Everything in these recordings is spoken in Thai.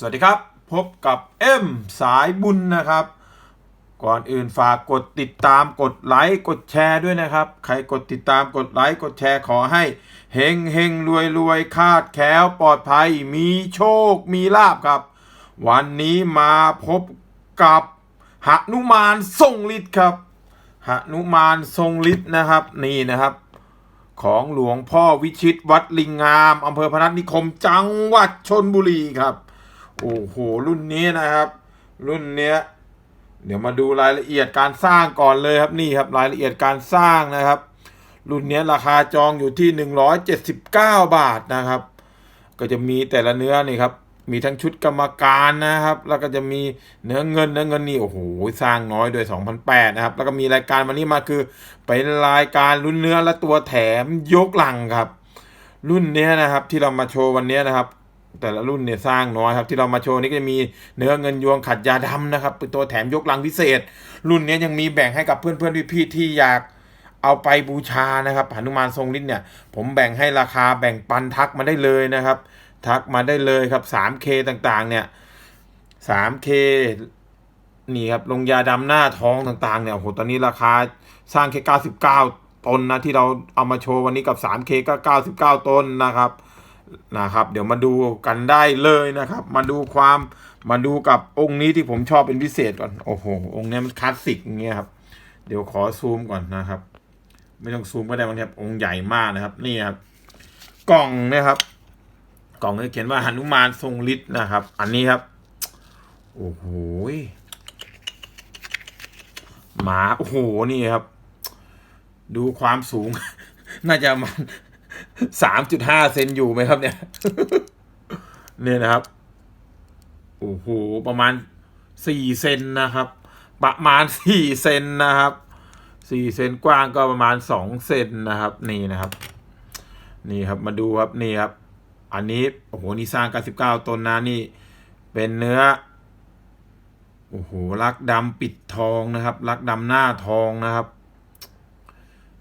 สวัสดีครับ พบกับเอ็มสายบุญนะครับ ก่อนอื่นฝากกดติดตามกดไลค์กดแชร์ด้วยนะครับ ใครกดติดตามกดไลค์กดแชร์ขอให้เฮงเฮงรวยรวยคาดแคล้วปลอดภัยมีโชคมีลาบครับ วันนี้มาพบกับหนุมานทรงฤทธิ์ครับหนุมานทรงฤทธิ์นะครับนี่นะครับ ของหลวงพ่อวิชิตวัดลิงงามอำเภอพนัสนิคมจังหวัดชนบุรีครับ โอ้โห รุ่นนี้นะครับ รุ่นเนี้ย เดี๋ยวมาดูรายละเอียดการสร้างก่อนเลยครับนี่ครับรายละเอียดการสร้างนะครับ รุ่นเนี้ยราคาจองอยู่ที่ 179 บาทนะครับ ก็จะมีแต่ละเนื้อนี่ครับ มีทั้งชุดกรรมการนะครับ แล้วก็จะมีเนื้อเงินเนื้อเงินนี่โอ้โหสร้างน้อยโดย2008นะครับ แล้วก็มีรายการวันนี้มาคือเป็นรายการรุ่นเนื้อและตัวแถมยกหลังครับ รุ่นเนี้ยนะครับที่เรามาโชว์วันนี้นะครับ แต่ละรุ่นเนี่ยสร้างน้อยครับ ที่เรามาโชว์นี่ก็จะมีเนื้อเงินยวงขัดยาดำนะครับเป็นตัวแถมยกลังพิเศษ รุ่นนี้ยังมีแบ่งให้กับเพื่อนเพื่อนพี่ๆที่อยากเอาไปบูชานะครับหนุมานทรงฤทธิ์เนี่ย ผมแบ่งให้ราคาแบ่งปันทักมาได้เลยนะครับ ทักมาได้เลยครับ 3K ต่างๆ เนี่ย 3K นี่ครับลงยาดำหน้าท้องต่างๆ เนี่ยโหตอนนี้ราคาสร้างแค่99ตนนะที่เราเอามาโชว์วันนี้กับ 3K ก็99ต้นนะครับ นะครับ เดี๋ยวมาดูกันได้เลยนะครับ มาดูความมาดูกับองค์นี้ที่ผมชอบเป็นพิเศษก่อนโอ้โหองค์นี้มันคลาสสิกอย่างเงี้ยครับเดี๋ยวขอซูมก่อนนะครับ ไม่ต้องซูมก็ได้บางทีครับองค์ใหญ่มากนะครับ นี่ครับกล่องนะครับกล่องนี้เขียนว่าหนุมานทรงฤทธิ์นะครับ อันนี้ครับ โอ้โหหมาโอ้โหนี่ครับ ดูความสูง น่าจะประมัน สามจุดห้าเซนอยู่ไหมครับเนี่ย เนี่ยนะครับ โอ้โห ประมาณสี่เซนนะครับ ประมาณสี่เซนนะครับสี่เซนกว้างก็ประมาณสองเซนนะครับ นี่นะครับ นี่ครับมาดูครับนี่ครับ อันนี้โอ้โหนี่สร้างกันสิบเก้าต้นนะนี่ เป็นเนื้อโอ้โหลักดำปิดทองนะครับ ลักดำหน้าทองนะครับ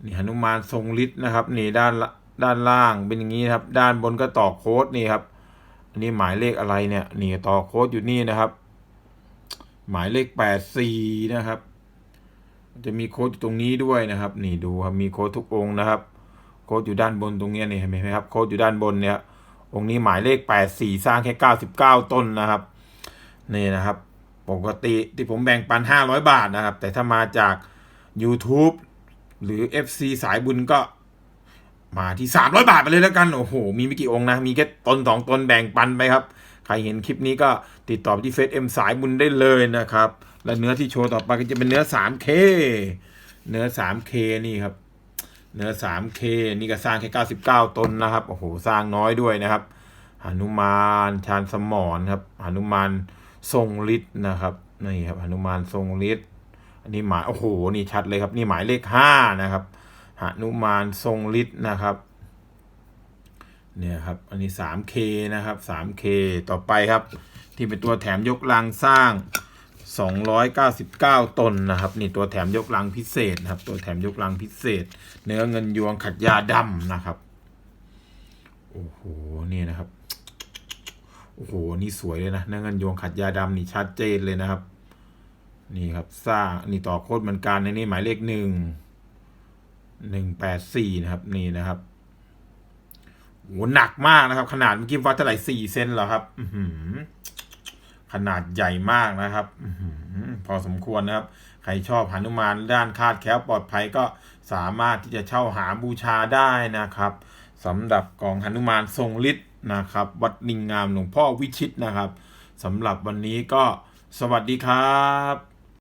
นี่หนุมานทรงฤทธิ์นะครับ นี่ด้านละ ด้านล่างเป็นอย่างนี้ครับ ด้านบนก็ต่อโค้ดนี่ครับ อันนี้หมายเลขอะไรเนี่ย นี่ต่อโค้ดอยู่นี่นะครับ หมายเลขแปดสี่นะครับ จะมีโค้ดอยู่ตรงนี้ด้วยนะครับ นี่ดูครับมีโค้ดทุกองนะครับ โค้ดอยู่ด้านบนตรงนี้นี่เห็นไหมครับ โค้ดอยู่ด้านบนเนี่ย องค์นี้หมายเลขแปดสี่สร้างแค่เก้าสิบเก้าต้นนะครับ นี่นะครับ ปกติที่ผมแบ่งปันห้าร้อยบาทนะครับ แต่ถ้ามาจาก YouTube หรือ FC สายบุญก็ มาที่สามร้อยบาทไปเลยแล้วกัน โอ้โห มีไม่กี่องค์นะ มีแค่ตนสองตนแบ่งปันไปครับ ใครเห็นคลิปนี้ก็ติดต่อไปที่เฟซเอ็มสายบุญได้เลยนะครับ และเนื้อที่โชว์ต่อไปก็จะเป็นเนื้อ 3K เนื้อ 3K นี่ครับ เนื้อ 3K นี่ก็สร้างแค่ 99 ตนนะครับ โอ้โห สร้างน้อยด้วยนะครับหนุมานชาญสมรครับหนุมานทรงฤทธิ์นะครับ นี่ครับหนุมานทรงฤทธิ์อันนี้หมาย โอ้โห นี่ชัดเลยครับ นี่หมายเลขห้านะครับ หนุมานทรงฤทธิ์นะครับเนี่ยครับอันนี้ 3K นะครับ 3K ต่อไปครับ ที่เป็นตัวแถมยกลังสร้าง 299 ตนนะครับ นี่ตัวแถมยกลังพิเศษนะครับ ตัวแถมยกลังพิเศษ เนื้อเงินยวงขัดยาดำนะครับโอ้โหนี่นะครับโอ้โหนี่สวยเลยนะเนื้อเงินยวงขัดยาดำนี่ชัดเจนเลยนะครับ นี่ครับสร้างนี่ต่อโคตรเหมือนกันในนี่หมายเลขหนึ่ง หนึ่งแปดสี่นะครับ นี่นะครับโหหนักมากนะครับ ขนาดเมื่อกี้วัดเท่าไหร่สี่เซนเหรอครับ อืขนาดใหญ่มากนะครับอพอสมควรนะครับ ใครชอบหนุมานด้านคาดแคล้วปลอดภัยก็สามารถที่จะเช่าหาบูชาได้นะครับสำหรับกองหนุมานทรงฤทธิ์นะครับ วัดลิงงามหลวงพ่อวิชิตนะครับสำหรับวันนี้ก็สวัสดีครับ